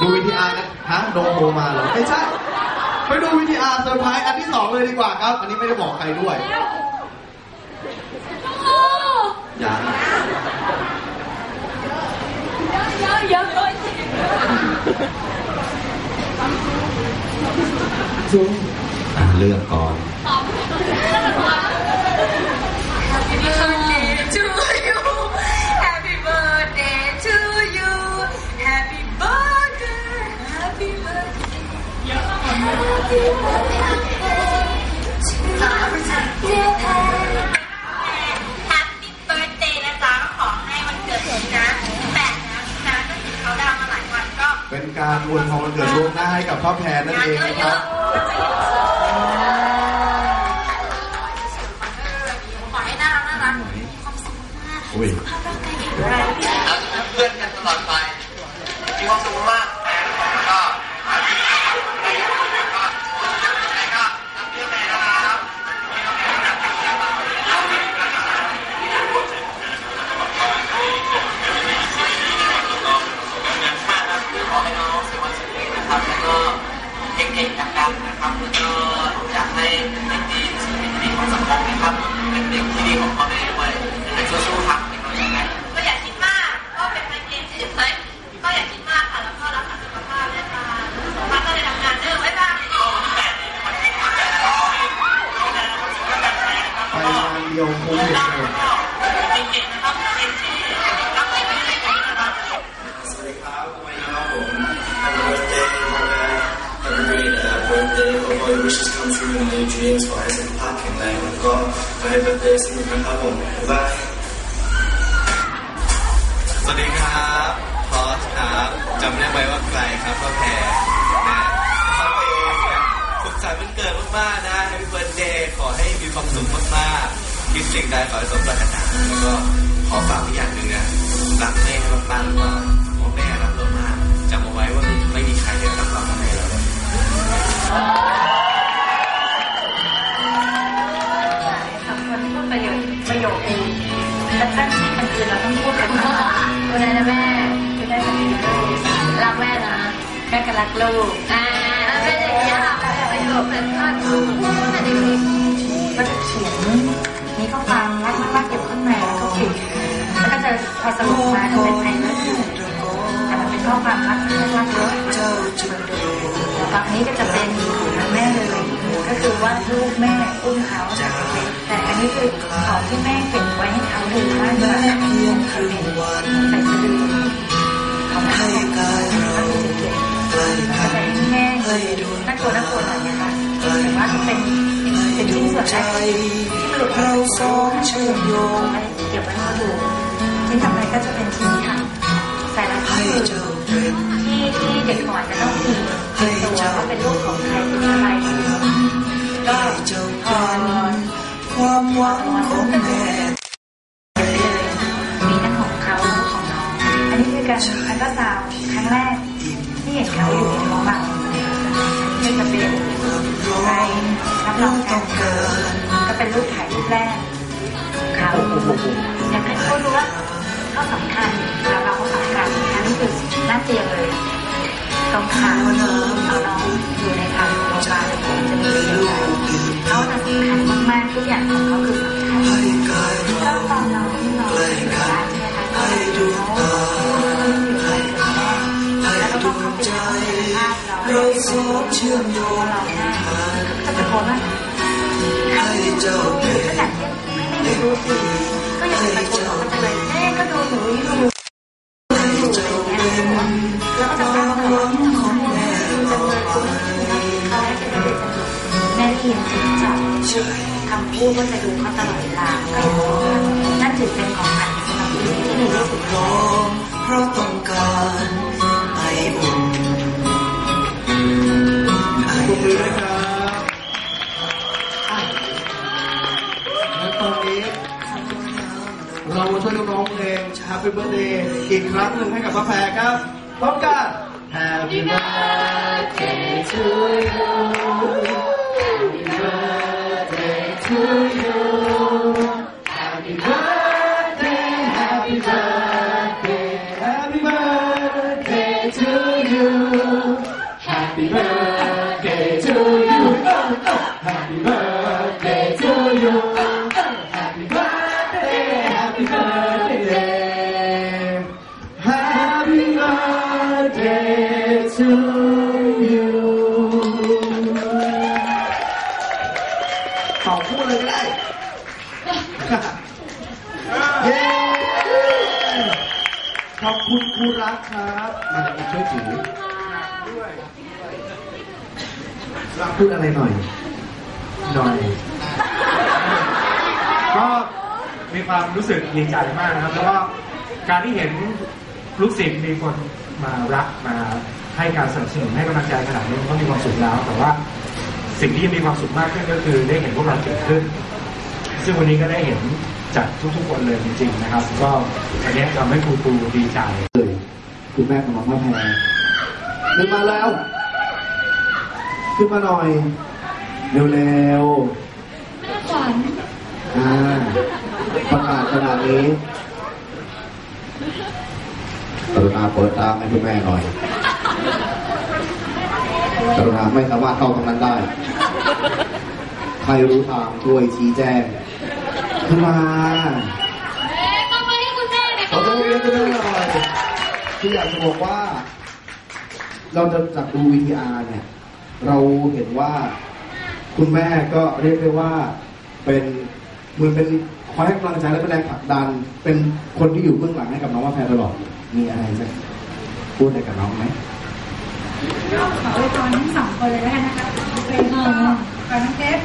ดูวิทีอาร์นะฮะโดโมมาเหรอไม่ใช่ไปดูวิทีอาร์เซอร์ไพรส์อันที่สองเลยดีกว่าครับ อันนี้ไม่ได้บอกใครด้วยโอ้อย่าเยอะเยอะเลยอะเลือกก่อน เกิดนี้นะแปดนะนะก็คือเขาดาวน์มาหลายวันก็เป็นการอวยพรวันเกิดล่วงหน้าให้กับพ่อแพรนั่นงานเองเยนะครัอะบๆขอให้น่ารักน่ารักมีความสุขมากอุ้ยสุขภาพร่างกายแข็งแรงแล้วจะเป็นเพื่อนกันตลอดไปมีความสุขมาก ขอให้ birthday สนุกนครับผมบ๊ายบายสวัสดีครับพอสครับจำได้ไหมว่าใครครับก็แพ้นะเขาเองนะสุขสันต์วันเกิดมากๆนะ Happy Birthday ขอให้มีความสุขมากๆคิดสิ่งใดขอให้สมปรารถนาแล้วก็ขอฝากอีกอย่างหนึ่งนะรักแม่มากๆแล้วก็พราะแม่รักเรามากจำเอาไว้ว่าไม่มีใครที่รักเราเท่าแม่เราเลย คประโยคเองแต่ถ้าคนอื่นเราต้องพูดกันว่าก็ได้นะแม่ก็ได้แบบนี้รักแม่นะแม่ก็รักลูกอ่าแล้วเป็นอย่างนี้ค่ะประโยคเป็นข้อถูกแต่เด็ก็จะเขียนมีข้อความรักมากๆอยู่ข้างในแล้วก็ปิดแล้วก็จะพอสรุปมาจะเป็นในนั้นแต่มันเป็นข้อความรักมากๆเลยแล้วฝั่งนี้ก็จะเป็นของแม่เลยก็คือว่าลูกแม่อุ้มเขาจาก แต่อันนี้คือของที่แม่เก็บไว้ให้เขาดูมากเลยงคือใส่สะดือของแม่เขาจะเก็บแต่ที่แม่น่ากลัวน่ากลัวหน่อยนะคะแต่ว่าเป็นเป็นชิ้นส่วนแรกที่หลุดเราสองเชื่อมโยงเก็บไว้ให้ดูที่ทำอะไรก็จะเป็นชิ้นค่ะใส่แล้วก็คือที่ที่เด็กก่อนจะต้องมีตัวว่าเป็นลูกของใครเป็นอะไรก็พอ ความหวังของแม่มีทั้งของเขาและของน้อง อันนี้คือการอันตราซาวด์ครั้งแรกที่เห็นเขาอยู่ในท้องเราที่จะเป็นไปรับรองการเกิดก็เป็นรูปถ่ายรูปแรกเขาอยากให้เขารู้ว่าเขาสำคัญสำหรับเราเขาสำคัญอันนี้คือหน้าเตียงเลยตรงขาเอาน้องอยู่ในทาง ทุกอย่างของเขาคือสำคัญให้กาตอนเราที่เราอยู่บ้านใช่ไหมคะก็อยู่เขาแล้วก็เข้าไปภาพเราเราสองเชื่อมโยงเราได้ก็ตะโกนว่าให้เจ้าเป็นขนาดที่ไม่รู้สิก็ยังตะโกนออกมาเลยแม่ก็ดูหนูอยู่ให้เจ้าแล้วก็จะเป็นว่าของแม่จะเปิดตัวเขาให้เป็นเด็กสนุกแม่ได้ยินเสียงจับคำ พูดก็จะดูเขาตลอดเวลาก็นั่นถือเป็นของขวัญสำหรับที่ดีที่สุดร้องเพราะต้องการไออุ่นไอปบมือด้วยครับอะงั้นเรามาช่วยน้องเพลง Happy Birthday อีกครั้งหนึ่งให้กับพ่อแพรครับพร้อมกัน Happy Birthday to you เย้ขอบคุณครูรักครับมาช่วยถือรักพูดอะไรหน่อย หน่อย ก็มีความรู้สึกดีใจมากนะครับ แล้วก็การที่เห็นลูกศิษย์มีคนมารักมาให้การสนับสนุนให้กำลังใจขนาดนี้มันก็มีความสุขแล้ว แต่ว่าสิ่งที่มีความสุขมากขึ้นก็คือได้เห็นพวกเราเก่งขึ้น ซึ่งวันนี้ก็ได้เห็น จากทุกๆคนเลยจริงๆนะครับ ก็อันนี้ทำให้ครูครูดีใจเลยคุณแม่ของน้องมะแพรขึ้นมาแล้ว ขึ้นมาหน่อย เร็วๆขวัญอ่าประกาศขนาดนี้กรุณาเปิดตามให้คุณแม่หน่อยกรุณาไม่สามารถเข้าตรงนั้นได้ ใครรู้ทางช่วยชี้แจง ขึ้นมาเอ๊ะต้องมาให้คุณแม่น่อยเราต้องเรียนกันหน่อยที่อยากจะบอกว่า เราจะจากดูวิทีอาร์เนี่ย เราเห็นว่าคุณแม่ก็เรียกได้ว่าเป็นเหมือนเป็นคอยให้กำลังใจและเป็นแรงผลักดัน เป็นคนที่อยู่เบื้องหลังให้กับน้องว่าแพรตลอดมีอะไรจะพูดอะไรกับน้องไหมก็ขออวยพรทั้งสองคนเลยแล้วกันนะคะเป็นขอขอน้องเทป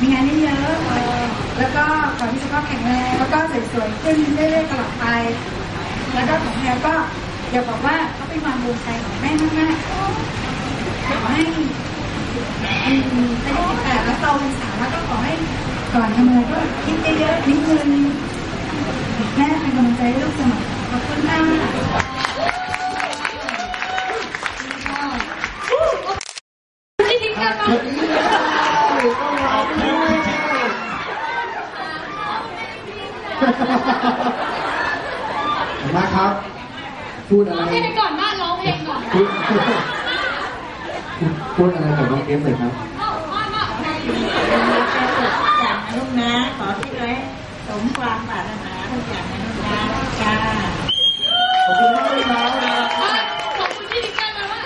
มีงานเยอะๆ แล้วก็ขอให้สุขภาพแข็งแรงแล้วก็สวยๆขึ้นเรื่อยๆตลอดไป แล้วก็ของแพรก็อยากบอกว่าเขาเป็นความภูมิใจของแม่มากๆขอให้เห็นแต่แล้วโตเป็นสาวแล้วก็ขอให้ก่อนทำอะไรก็คิดเยอะๆนิดนึงแม่เป็นกำลังใจให้ลูกเสมอขอบคุณมาก ที่ทิ้งกันมา วันนี้เลยต้องรอด้วย นะครับ พูดอะไรร้องเพลงก่อนว่าร้องเพลงก่อนพูดพูดอะไรกับน้องเอฟเลยครับว่าว่าอย่างนะลูกนะ ขอที่ไว้สมความปรารถนาทุกอย่างนะลูกนะจ้าขอบคุณมากเลยครับขอบคุณที่ทิ้งกันมาว่า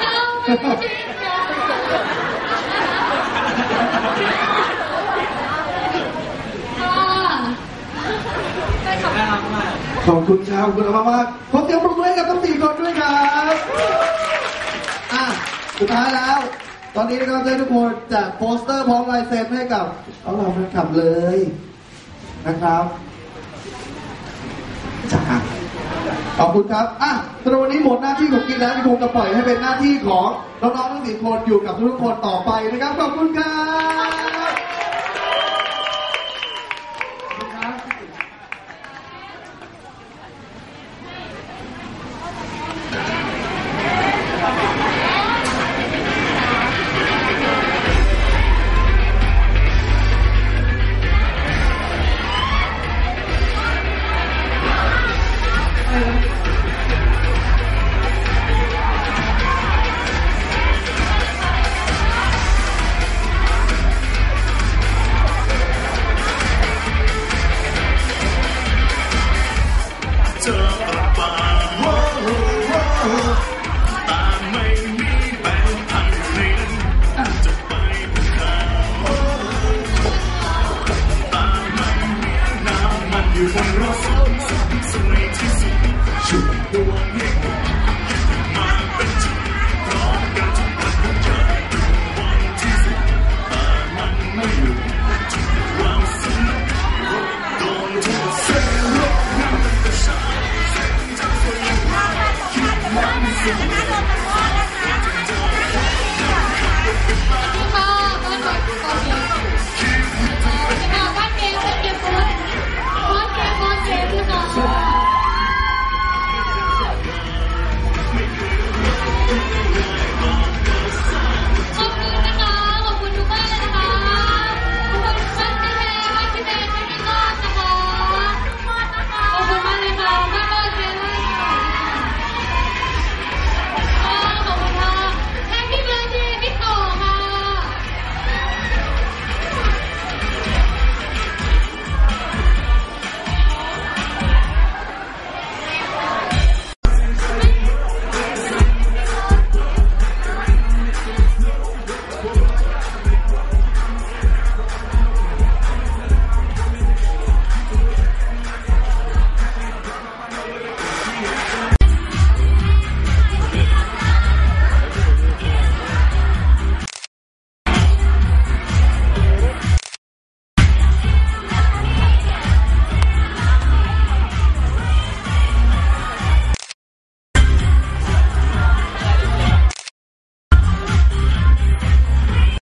เราไม่ได้ทิ้งกันค่ะ ขอบคุณครับขอบคุณมากมากๆขอเสียงปรบมือให้กับทั้งสี่คนด้วยครับอะสุดท้ายแล้ว ตอนนี้นะครับได้ทุกคนแจกโปสเตอร์พร้อมลายเซ็นให้กับเอาเราแฟนคลับเลยนะครับจ้าขอบคุณครับอะสำหรับวันนี้หมดหน้าที่ของกินแล้วที่คงจะปล่อยให้เป็นหน้าที่ของน้องๆทั้งสี่คนอยู่กับทุกๆคนต่อไปนะครับ ขอบคุณครับำมันอยู่บนรถสวยที่สุดชุดดวงให้หมดมาเป็นจุดพร้อมกันทุกวันทุกเช้าวั